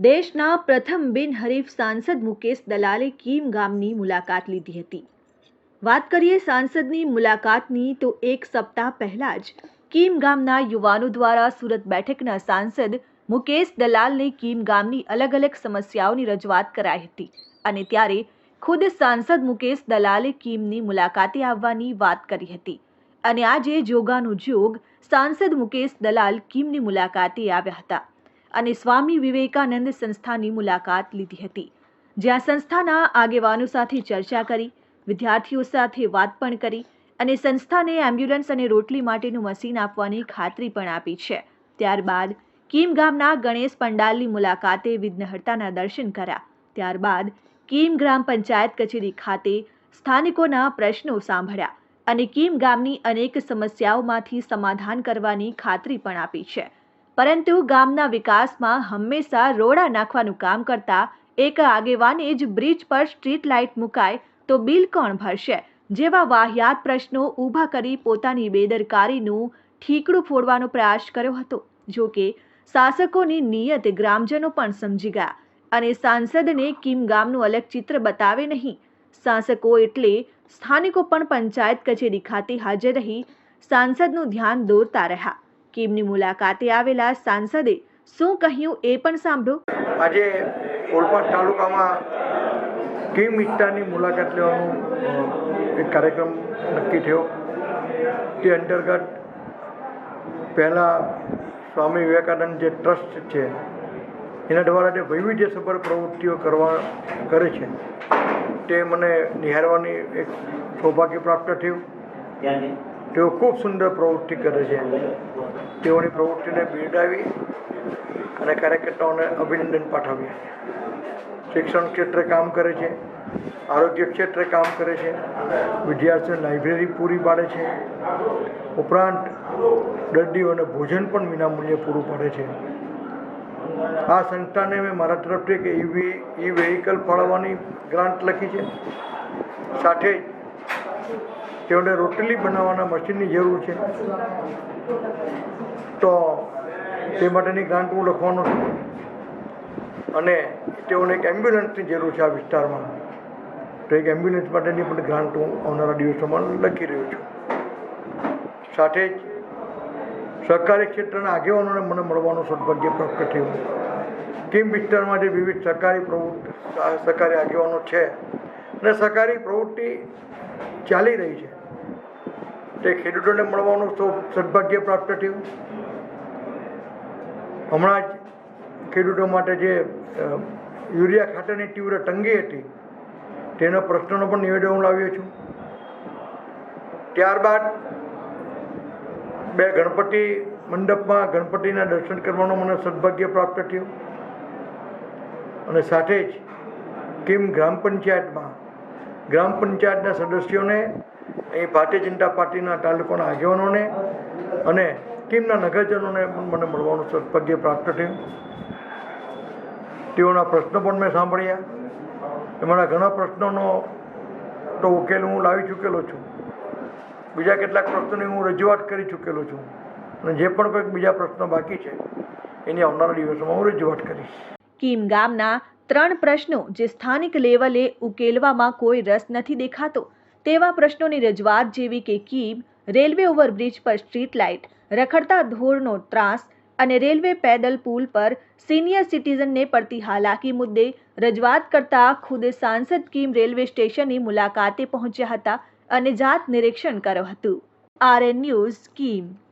દેશના પ્રથમ બિનહરીફ સાંસદ મુકેશ દલાલે કીમ ગામની મુલાકાત લીધી હતી. વાત કરીએ સાંસદની મુલાકાતની, તો એક સપ્તાહ પહેલાં જ કીમ ગામના યુવાનો દ્વારા સુરત બેઠકના સાંસદ મુકેશ દલાલને કીમ ગામની અલગ અલગ સમસ્યાઓની રજૂઆત કરાઈ હતી અને ત્યારે ખુદ સાંસદ મુકેશ દલાલે કીમની મુલાકાતે આવવાની વાત કરી હતી. અને આજે જોગાનું જોગ સાંસદ મુકેશ દલાલ કીમની મુલાકાતે આવ્યા હતા. અને સ્વામી વિવેકાનંદ સંસ્થાની મુલાકાત લીધી હતી. જ્યાં સંસ્થાના આગેવાનો સાથે ચર્ચા કરી, વિદ્યાર્થીઓ સાથે વાત પણ કરી અને સંસ્થાને એમ્બ્યુલન્સ અને રોટલી માટેનું મશીન આપવાની ખાતરી પણ આપી છે. ત્યારબાદ કીમ ગામના ગણેશ પંડાલની મુલાકાતે વિઘ્નહર્તાના દર્શન કર્યા. ત્યારબાદ કીમ ગ્રામ પંચાયત કચેરી ખાતે સ્થાનિકોના પ્રશ્નો સાંભળ્યા અને કીમ ગામની અનેક સમસ્યાઓમાંથી સમાધાન કરવાની ખાતરી પણ આપી છે. પરંતુ ગામના વિકાસમાં હંમેશા રોડા નાખવાનું કામ કરતા એક આગેવાને જ બ્રિજ પર સ્ટ્રીટ લાઇટ મુકાય તો બિલ કોણ ભરશે? જેવા વાહિયાત પ્રશ્નો ઊભા કરી પોતાની બેદરકારીનું ઠીકડું ફોડવાનો પ્રયાસ કર્યો હતો. જો કે શાસકોની નિયત ગ્રામજનો પણ સમજી ગયા અને સાંસદને કિમ ગામનું અલગ ચિત્ર બતાવે નહીં. શાસકો એટલે સ્થાનિકો પણ પંચાયત કચેરી ખાતે હાજર રહી સાંસદનું ધ્યાન દોરતા રહ્યા. કિમની મુલાકાતે આવેલા સાંસદે શું કહ્યું એ પણ સાંભળો. આજે ઓલપાડ તાલુકામાં કીમ વિસ્તારની મુલાકાત લેવાનું એક કાર્યક્રમ નક્કી થયો. તે અંતર્ગત પહેલાં સ્વામી વિવેકાનંદ જે ટ્રસ્ટ છે એના દ્વારા જે વૈવિધ્યસભર પ્રવૃત્તિઓ કરવા કરે છે તે મને નિહાળવાની એક સૌભાગ્ય પ્રાપ્ત થયું. તેઓ ખૂબ સુંદર પ્રવૃત્તિ કરે છે. તેઓની પ્રવૃત્તિને બિરદાવી અને કાર્યકર્તાઓને અભિનંદન પાઠવ્યા. શિક્ષણ ક્ષેત્રે કામ કરે છે, આરોગ્ય ક્ષેત્રે કામ કરે છે વિદ્યાર્થીઓને લાઇબ્રેરી પૂરી પાડે છે, ઉપરાંત દર્દીઓને ભોજન પણ વિનામૂલ્યે પૂરું પાડે છે. આ સંસ્થાને મેં મારા તરફથી એક ઈવી ઈ વેહિકલ ફાળવવાની ગ્રાન્ટ લખી છે. સાથે જ તેઓને રોટલી બનાવવાના મશીનની જરૂર છે. તો તે માટેની ગ્રાન્ટ હું લખવાનો છું. અને તેઓને એક એમ્બ્યુલન્સની જરૂર છે આ વિસ્તારમાં. તો એક એમ્બ્યુલન્સ માટેની પણ ગ્રાન્ટ હું આવનારા દિવસોમાં લખી રહ્યો છું. સાથે જ સહકારી ક્ષેત્રના આગેવાનોને મને મળવાનું સૌભાગ્ય પ્રાપ્ત થયું. કેમ વિસ્તારમાં જે વિવિધ સહકારી પ્રવૃત્તિ સહકારી આગેવાનો છે અને સહકારી પ્રવૃત્તિ ચાલી રહી છે. તે ખેડૂતોને મળવાનું સૌ સદભાગ્ય પ્રાપ્ત થયું. હમણાં જ ખેડૂતો માટે જે યુરિયા ખાતરની તીવ્ર તંગી હતી, તેના પ્રશ્નનો પણ નિવેદન હું લાવ્યો છું. ત્યારબાદ બે ગણપતિ મંડપમાં ગણપતિના દર્શન કરવાનું મને સદભાગ્ય પ્રાપ્ત થયું. અને સાથે જ કિમ ગ્રામ પંચાયતમાં ગ્રામ પંચાયતના સદસ્યોને અહીં ભારતીય જનતા પાર્ટીના તાલુકાના આગેવાનોને અને કિમના નગરજનોને પણ મને મળવાનું સદભાગ્ય પ્રાપ્ત થયું. તેઓના પ્રશ્નો પણ મેં સાંભળ્યા. એમાંના ઘણા પ્રશ્નોનો તો ઉકેલ હું લાવી ચૂકેલો છું. બીજા કેટલાક પ્રશ્નોની હું રજૂઆત કરી ચૂકેલો છું. અને જે પણ કંઈક બીજા પ્રશ્નો બાકી છે, એની આવનારા દિવસોમાં હું રજૂઆત કરીશ. કીમ ગામના ત્રણ પ્રશ્નો જે સ્થાનિક લેવલે ઉકેલવામાં કોઈ રસ નથી દેખાતો. તેવા પ્રશ્નોની રજૂઆત જેવી કે કીમ રેલવે ઓવરબ્રિજ પર સ્ટ્રીટ લાઇટ, રખડતા ધોળનો ત્રાસ અને રેલવે પેદલ પુલ પર સિનિયર સિટીઝનને પડતી હાલાકી મુદ્દે રજૂઆત કરતા ખુદ સાંસદ કીમ રેલવે સ્ટેશનની મુલાકાતે પહોંચ્યા હતા અને જાત નિરીક્ષણ કર્યું હતું. RN news, Kim.